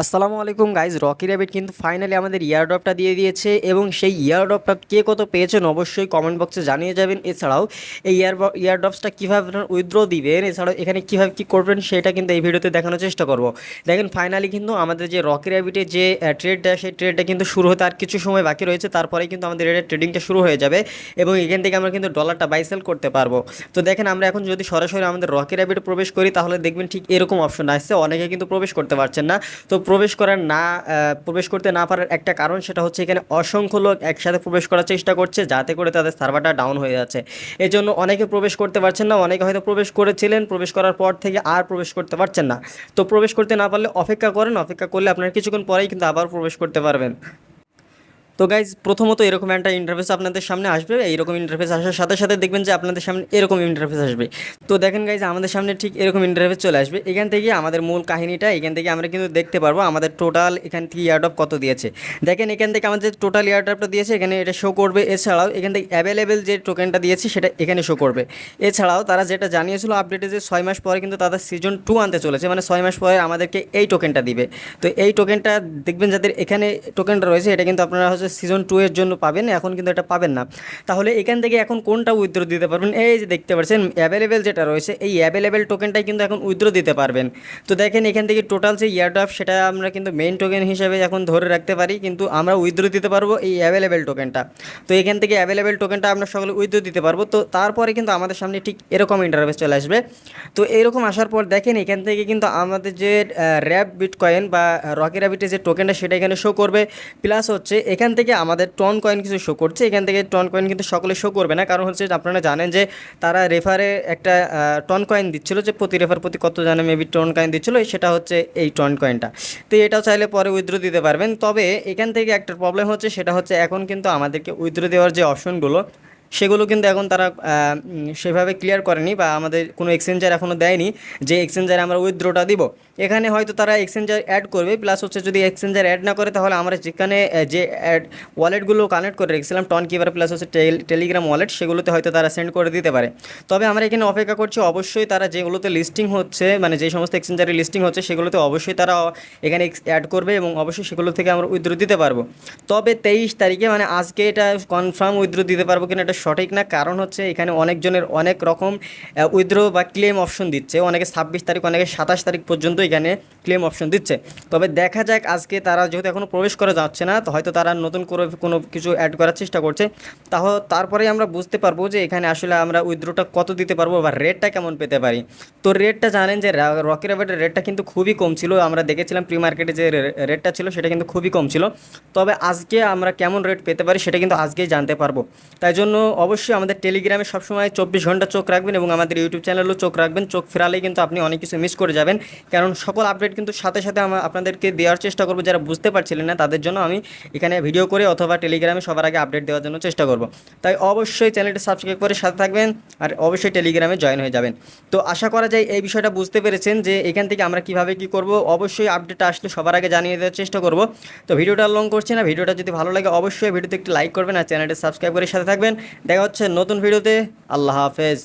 আসসালামু আলাইকুম guys, Rocky Rabbit কিন্তু ফাইনালি আমাদের ইয়ারড্রপটা দিয়ে দিয়েছে এবং সেই ইয়ারড্রপটা কে কত পেয়েছেন অবশ্যই কমেন্ট বক্সে জানিয়ে যাবেন। এছাড়াও এই ইয়ার ইয়ারড্রপসটা কীভাবে আপনার উইথড্র দিবেন, এছাড়াও এখানে কীভাবে কী করবেন সেটা কিন্তু এই ভিডিওতে দেখানোর চেষ্টা করব। দেখেন ফাইনালি কিন্তু আমাদের যে রকি র্যাবিটের যে ট্রেডটা সেই ট্রেডটা কিন্তু শুরু হতে আর কিছু সময় বাকি রয়েছে, তারপরেই কিন্তু আমাদের এটা ট্রেডিংটা শুরু হয়ে যাবে এবং এখান থেকে আমরা কিন্তু ডলারটা বাই সেল করতে পারব। তো দেখেন আমরা এখন যদি সরাসরি আমাদের রকি র্যাবিটে প্রবেশ করি, তাহলে দেখবেন ঠিক এরকম অপশন আসছে, অনেকে কিন্তু প্রবেশ করতে পারছেন না। তো প্রবেশ করার না প্রবেশ করতে না পারার একটা কারণ সেটা হচ্ছে এখানে অসংখ্য লোক একসাথে প্রবেশ করার চেষ্টা করছে যাতে করে তাদের সার্ভারটা ডাউন হয়ে যাচ্ছে। এই জন্য অনেকে প্রবেশ করতে পারছেন না, অনেকে হয়তো প্রবেশ করেছিলেন, প্রবেশ করার পর থেকে আর প্রবেশ করতে পারছেন না। তো প্রবেশ করতে না পারলে অপেক্ষা করেন, অপেক্ষা করলে আপনারা কিছুক্ষণ পরেই কিন্তু আবার প্রবেশ করতে পারবেন। তো গাইজ প্রথমত এরকম একটা ইন্টারফেস আপনাদের সামনে আসবে। এইরকম ইন্টারফেস আসার সাথে সাথে দেখবেন যে আপনাদের সামনে এরকম ইন্টারফেস আসবে। তো দেখেন গাইজ আমাদের সামনে ঠিক এরকম ইন্টারফেস চলে আসবে। এখান থেকে আমাদের মূল কাহিনীটা, এখান থেকে আমরা কিন্তু দেখতে পারব আমাদের টোটাল এখান থেকে ইয়ারড্রপ কত দিয়েছে। দেখেন এখান থেকে আমাদের টোটাল ইয়ারড্রপটা দিয়েছে, এখানে এটা শো করবে। এছাড়াও এখান থেকে অ্যাভেলেবেল যে টোকেনটা দিয়েছে, সেটা এখানে শো করবে। এছাড়াও তারা যেটা জানিয়েছিল আপডেটে যে ছয় মাস পরে কিন্তু তাদের সিজন টু আনতে চলেছে। মানে ছয় মাস পরে আমাদেরকে এই টোকেনটা দিবে। তো এই টোকেনটা দেখবেন যাদের এখানে টোকেনটা রয়েছে, এটা কিন্তু আপনারা হচ্ছে সিজন টু এর জন্য পাবেন, এখন কিন্তু এটা পাবেন না। তাহলে এখান থেকে এখন কোনটা উইথড্র দিতে পারবেন? এই যে দেখতে পাচ্ছেন অ্যাভেলেবেল যেটা রয়েছে, এই অ্যাভেলেবেল টোকেনটাই কিন্তু এখন উইথড্র দিতে পারবেন। তো দেখেন এখান থেকে টোটাল যে ইয়ারড্রপ সেটা আমরা কিন্তু মেইন টোকেন হিসেবে এখন ধরে রাখতে পারি, কিন্তু আমরা উইথড্র দিতে পারব এই অ্যাভেলেবেল টোকেনটা তো এখান থেকে অ্যাভেলেবেল টোকেনটা আমরা সকলে উইথড্র দিতে পারব। তো তারপরে কিন্তু আমাদের সামনে ঠিক এরকম ইন্টারভেস চলে আসবে। তো এরকম আসার পর দেখেন এখান থেকে কিন্তু আমাদের যে র্যাপ বিটকয়েন বা রকি র্যাবিটের যে টোকেনটা সেটা এখানে শো করবে। প্লাস হচ্ছে এখান থেকে আমাদের টন কয়েন কিছু শো করছে, এখান থেকে টন কয়েন কিন্তু সকলে শো করবে না। কারণ হচ্ছে আপনারা জানেন যে তারা রেফারে একটা টন কয়েন দিচ্ছিল যে প্রতি রেফার প্রতি কত জানে মেবি টন কয়েন দিচ্ছিল সেটা হচ্ছে এই টন কয়েনটা। তো এটাও চাইলে পরে উইথড্র দিতে পারবেন। তবে এখান থেকে একটা প্রবলেম হচ্ছে, সেটা হচ্ছে এখন কিন্তু আমাদেরকে উইথড্র দেওয়ার যে অপশনগুলো সেগুলো কিন্তু এখন তারা সেভাবে ক্লিয়ার করেনি বা আমাদের কোনো এক্সচেঞ্জার এখনও দেয়নি যে এক্সচেঞ্জারে আমরা উইথড্রোটা দিব। এখানে হয়তো তারা এক্সচেঞ্জার অ্যাড করবে প্লাস হচ্ছে যদি এক্সচেঞ্জার অ্যাড না করে তাহলে আমরা যেখানে যে অ্যাড ওয়ালেটগুলো কানেক্ট করে রেখেছিলাম টন কিপার প্লাস হচ্ছে টেল টেলিগ্রাম ওয়ালেট সেগুলোতে হয়তো তারা সেন্ড করে দিতে পারে। তবে আমরা এখানে অপেক্ষা করছি, অবশ্যই তারা যেগুলোতে লিস্টিং হচ্ছে মানে যে সমস্ত এক্সচেঞ্জারে লিস্টিং হচ্ছে, সেগুলোতে অবশ্যই তারা এখানে অ্যাড করবে এবং অবশ্যই সেগুলো থেকে আমরা উইথড্র দিতে পারব। তবে তেইশ তারিখে মানে আজকে এটা কনফার্ম উইথড্রো দিতে পারব কিনা, এটা সঠিক না, কারণ হচ্ছে এখানে অনেকজনের অনেক রকম উইথড্র বা ক্লেম অপশন দিচ্ছে। অনেকে ছাব্বিশ তারিখ, অনেকে সাতাশ তারিখ পর্যন্ত এখানে ক্লেম অপশন দিচ্ছে। তবে দেখা যাক আজকে তারা যেহেতু এখনও প্রবেশ করা যাচ্ছে না, তো হয়তো তারা নতুন করে কোনো কিছু অ্যাড করার চেষ্টা করছে। তাহ, তারপরেই আমরা বুঝতে পারব যে এখানে আসলে আমরা উইথড্রোটা কত দিতে পারব বা রেটটা কেমন পেতে পারি। তো রেটটা জানেন যে রকি র্যাবিটের রেটটা কিন্তু খুবই কম ছিল। আমরা দেখেছিলাম প্রি মার্কেটে যে রেটটা ছিল, সেটা কিন্তু খুবই কম ছিল। তবে আজকে আমরা কেমন রেট পেতে পারি, সেটা কিন্তু আজকেই জানতে পারব। তাই জন্য অবশ্যই আমাদের টেলিগ্রামে সবসময় চব্বিশ ঘণ্টা চোখ রাখবেন এবং আমাদের ইউটিউব চ্যানেলেও চোখ রাখবেন। চোখ ফেরালেই কিন্তু আপনি অনেক কিছু মিস করে যাবেন। কারণ সকল আপডেট কিন্তু সাথে সাথে আপনাদেরকে দেওয়ার চেষ্টা করব। যারা বুঝতে পারছিলেন না, তাদের জন্য আমি এখানে ভিডিও করে অথবা টেলিগ্রামে সবার আগে আপডেট দেওয়ার জন্য চেষ্টা করব। তাই অবশ্যই চ্যানেলটি সাবস্ক্রাইব করে সাথে থাকবেন আর অবশ্যই টেলিগ্রামে জয়েন হয়ে যাবেন। তো আশা করা যায় এই বিষয়টা বুঝতে পেরেছেন যে এখান থেকে আমরা কীভাবে কি করব। অবশ্যই আপডেটটা আসলে সবার আগে জানিয়ে দেওয়ার চেষ্টা করব। তো ভিডিওটা লং করছি না। ভিডিওটা যদি ভালো লাগে, অবশ্যই ভিডিওতে একটু লাইক করবেন আর চ্যানেলটি সাবস্ক্রাইব করে সাথে থাকবেন। দেখা হচ্ছে নতুন ভিডিওতে। আল্লাহ হাফেজ।